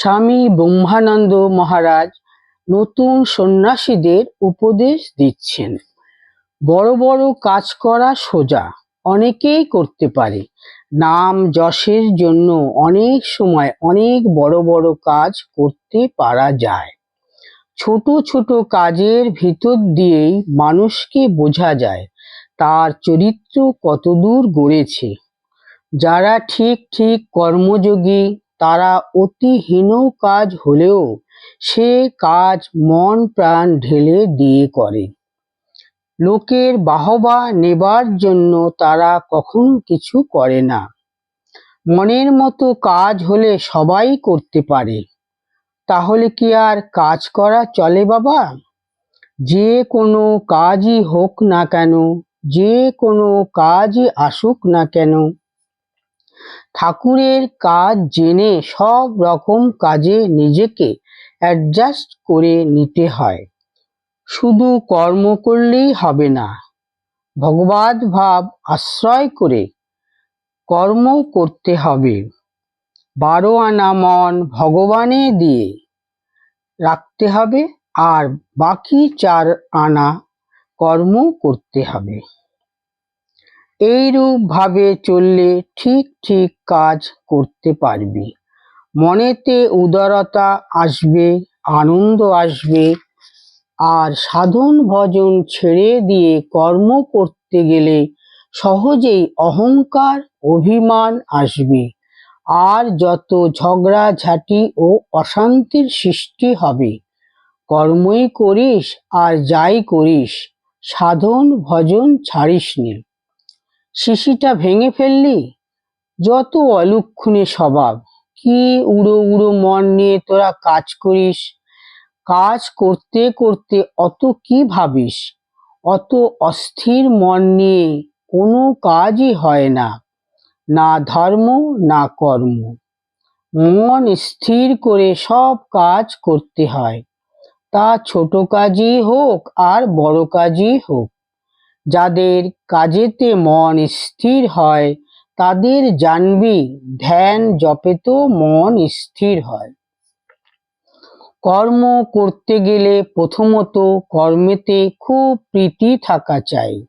স্বামী ব্রহ্মানন্দ মহারাজ নতুন সন্ন্যাসীদের উপদেশ দিচ্ছেন। বড় বড় কাজ করা সোজা, অনেকেই করতে পারে। নাম যশের জন্য অনেক সময় অনেক বড় বড় কাজ করতে পারা যায়। ছোট ছোট কাজের ভিতর দিয়েই মানুষকে বোঝা যায়, তার চরিত্র কতদূর গড়েছে। যারা ঠিক ঠিক কর্মযোগী তারা অতি হীন কাজ হলেও সে কাজ মন প্রাণ ঢেলে দিয়ে করে। লোকের বাহবা নেবার জন্য তারা কখনো কিছু করে না। মনের মতো কাজ হলে সবাই করতে পারে। তাহলে কি আর কাজ করা চলে বাবা? যে কোনো কাজই হোক না কেন, যে কোনো কাজই আসুক না কেন ঠাকুরের কাজ জেনে সব রকম কাজে নিজেকে অ্যাডজাস্ট করে নিতে হয়। শুধু কর্ম করলেই হবে না। ভগবত ভাব আশ্রয় করে কর্ম করতে হবে। বারো আনা মন ভগবানে দিয়ে রাখতে হবে আর বাকি চার আনা কর্ম করতে হবে। এইরূপ ভাবে চললে ঠিক ঠিক কাজ করতে পারবি। মনেতে উদারতা আসবে, আনন্দ আসবে, আর সাধন ভজন ছেড়ে দিয়ে কর্ম করতে গেলে সহজেই অহংকার, অভিমান আসবে। আর যত ঝগড়াঝাঁটি ও অশান্তির সৃষ্টি হবে, কর্মই করিস আর যাই করিস, সাধন ভজন ছাড়িস নি। শিশিটা ভেঙে ফেললি? যত অলক্ষণে স্বভাব। কি উড়ো উড়ো মন নিয়ে তোরা কাজ করিস? কাজ করতে করতে অত কি ভাবিস? অত অস্থির মন নিয়ে কোনো কাজই হয় না। না ধর্ম, না কর্ম। মন স্থির করে সব কাজ করতে হয়। তা ছোট কাজই হোক আর বড় কাজই হোক। যাদের কাজেতে মন স্থির হয়, তাদের জানবি ধ্যান জপে তো মন স্থির হয়। কর্ম করতে গেলে প্রথমত কর্মেতে খুব প্রীতি থাকা চাই।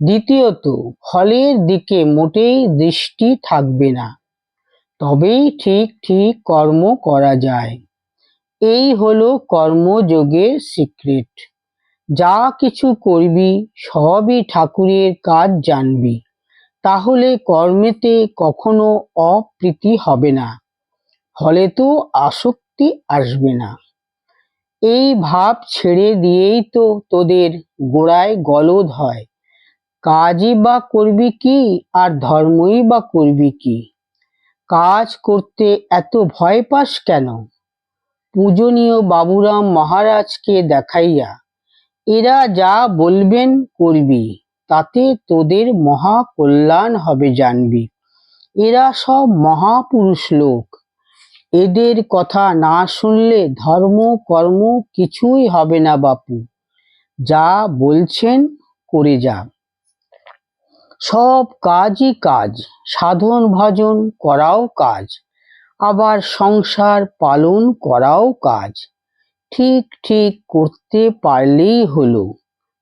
দ্বিতীয়ত, ফলের দিকে মোটেই দৃষ্টি থাকবে না। তবেই ঠিক ঠিক কর্ম করা যায়। এই হলো কর্মযোগের সিক্রেট। যা কিছু করবি, সবই ঠাকুরের কাজ জানবি। তাহলে কর্মেতে কখনো অপ্রীতি হবে না, ফলে তো আসক্তি আসবে না। এই ভাব ছেড়ে দিয়েই তো তোদের গোড়ায় গলদ হয়। কাজই বা করবি কি, আর ধর্মই বা করবি কি? কাজ করতে এত ভয় পাস কেন? পূজনীয় বাবুরাম মহারাজকে দেখাইয়া এরা যা বলবেন করবি, তাতে তোদের মহা কল্যাণ হবে জানবি। এরা সব মহাপুরুষ লোক। এদের কথা না শুনলে ধর্ম, কর্ম কিছুই হবে না বাপু। যা বলছেন করে যা। সব কাজই কাজ, সাধন ভজন করাও কাজ, আবার সংসার পালন করাও কাজ। ঠিক ঠিক করতে পারলেই হলো।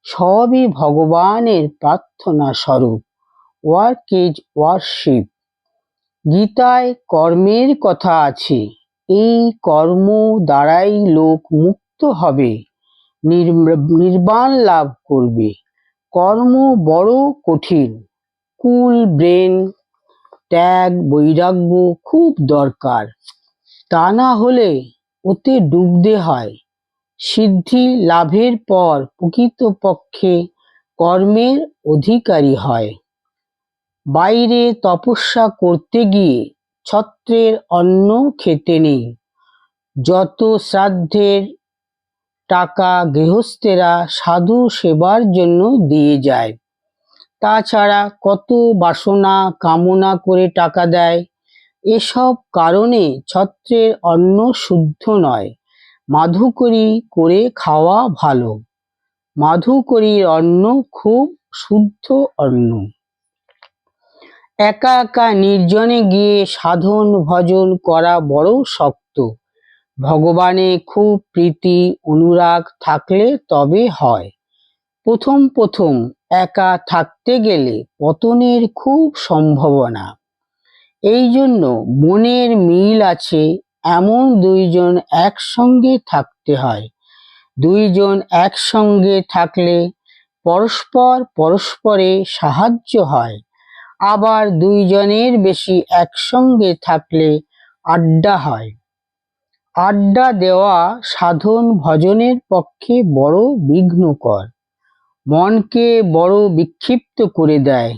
সবই ভগবানের প্রার্থনা স্বরূপ। Work is worship. গীতায় কর্মের কথা আছে। এই কর্ম দ্বারাই লোক মুক্ত হবে নির্বাণ লাভ করবে। কর্ম বড় কঠিন। কুল, ব্রেন, ত্যাগ, বৈরাগ্য খুব দরকার। তা না হলে ওতে ডুবতে হয়। সিদ্ধি লাভের পর প্রকৃতপক্ষে কর্মের অধিকারী হয়। বাইরে তপস্যা করতে গিয়ে ছত্রের অন্ন খেতে নেই। যত শ্রাদ্ধের টাকা গৃহস্থেরা সাধু সেবার জন্য দিয়ে যায়, তাছাড়া কত বাসনা কামনা করে টাকা দেয় এসব কারণে ছত্রের অন্ন শুদ্ধ নয়। মাধুকরী করে খাওয়া ভালো। মাধুকরীর অন্ন খুব শুদ্ধ অন্ন। একা একা নির্জনে গিয়ে সাধন ভজন করা বড় শক্ত। ভগবানে খুব প্রীতি, অনুরাগ থাকলে তবে হয়। প্রথম প্রথম একা থাকতে গেলে পতনের খুব সম্ভাবনা। এই জন্য মনের মিল আছে এমন দুইজন একসঙ্গে থাকতে হয়। দুইজন একসঙ্গে থাকলে পরস্পর পরস্পরে সাহায্য হয়। আবার দুইজনের বেশি একসঙ্গে থাকলে আড্ডা হয়। আড্ডা দেওয়া সাধন ভজনের পক্ষে বড় বিঘ্নকর। মনকে বড় বিক্ষিপ্ত করে দেয়।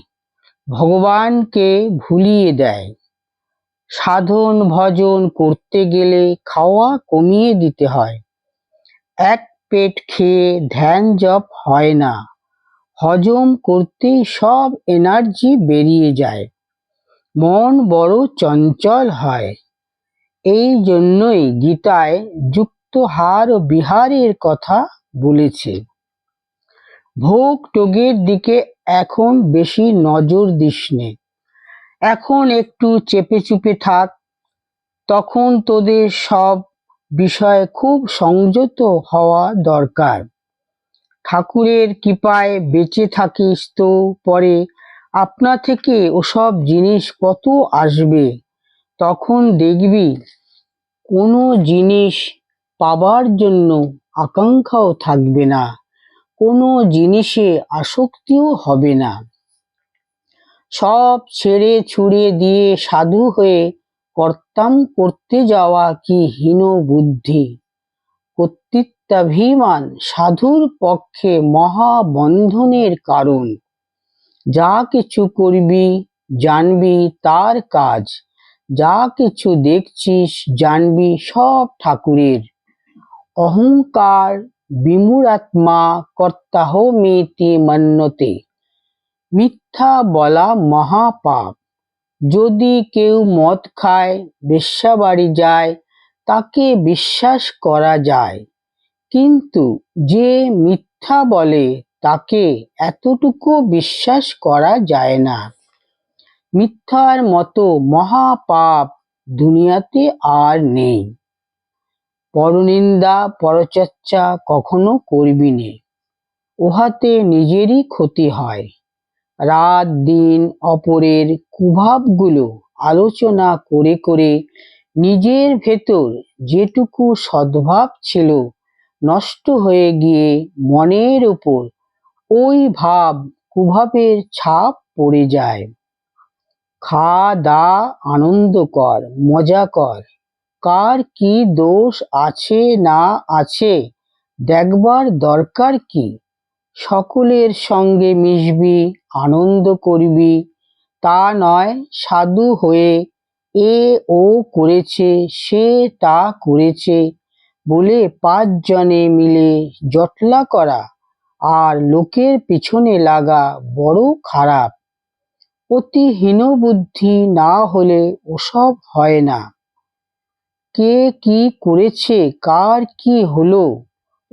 ভগবানকে ভুলিয়ে দেয়। সাধন ভজন করতে গেলে খাওয়া কমিয়ে দিতে হয়। এক পেট খেয়ে ধ্যান জপ হয় না। হজম করতেই সব এনার্জি বেরিয়ে যায়। মন বড় চঞ্চল হয়। এই জন্যই গীতায় যুক্তহার ও বিহারের কথা বলেছে। ভোগ টোগের দিকে এখন বেশি নজর দিস নে এখন একটু চেপে চুপে থাক। তখন তোদের সব বিষয়ে খুব সংযত হওয়া দরকার। ঠাকুরের কৃপায় বেঁচে থাকিস তো পরে। আপনা থেকে ওসব জিনিস কত আসবে? তখন দেখবি কোনো জিনিস পাবার জন্য আকাঙ্ক্ষাও থাকবে না। জিনিসে আসক্তিও হবে না। সব ছেড়ে ছুড়ে দিয়ে সাধু হয়ে কর্তাম করতে যাওয়া কি হীন বুদ্ধি? কর্তৃত্বাভিমান সাধুর পক্ষে মহাবন্ধনের কারণ। যা কিছু করবি, জানবি, তার কাজ। যা কিছু দেখছিস, জানবি, সব ঠাকুরের। অহংকার বিমূঢ়াত্মা কর্তাহমেতি মন্যতে মিথ্যা বলা মহাপাপ। যদি কেউ মদ খায়, বেশ্যাবাড়ি যায়, তাকে বিশ্বাস করা যায়। কিন্তু যে মিথ্যা বলে, তাকে এতটুকু বিশ্বাস করা যায় না। মিথ্যার মতো মহাপাপ দুনিয়াতে আর নেই। পরনিন্দা, পরচর্চা কখনো করবি নে। উহাতে নিজেরই ক্ষতি হয়। রাত, দিন, অপরের কুভাবগুলো আলোচনা করে করে নিজের ভেতর যেটুকু সদ্ভাব ছিল নষ্ট হয়ে গিয়ে মনের উপর ওই ভাব কুভাবের ছাপ পড়ে যায়। খা, দা, আনন্দ কর, মজা কর। কার কি দোষ আছে না আছে? দেখবার দরকার কি? সকলের সঙ্গে মিশবি, আনন্দ করবি। তা নয়, সাধু হয়ে এ ও করেছে, সে তা করেছে বলে পাঁচজনে মিলে জটলা করা আর লোকের পিছনে লাগা বড় খারাপ। অতি হীনবুদ্ধি না হলে ওসব হয় না। কে কি করেছে, কার কি হলো,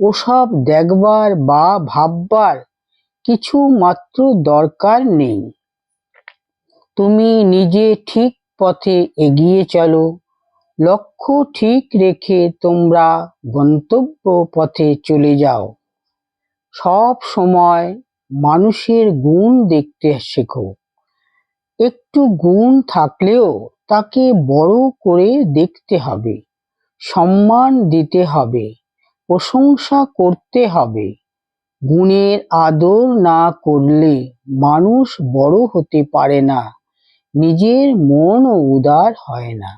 ওসব দেখবার বা ভাববার কিছু মাত্র দরকার নেই। তুমি নিজে ঠিক পথে এগিয়ে চলো, লক্ষ্য ঠিক রেখে তোমরা গন্তব্য পথে চলে যাও। সব সময় মানুষের গুণ দেখতে শেখো। একটু গুণ থাকলেও তাকে বড় করে দেখতে হবে, সম্মান দিতে হবে, প্রশংসা করতে হবে। গুণের আদর না করলে মানুষ বড় হতে পারে না, নিজের মনও উদার হয় না।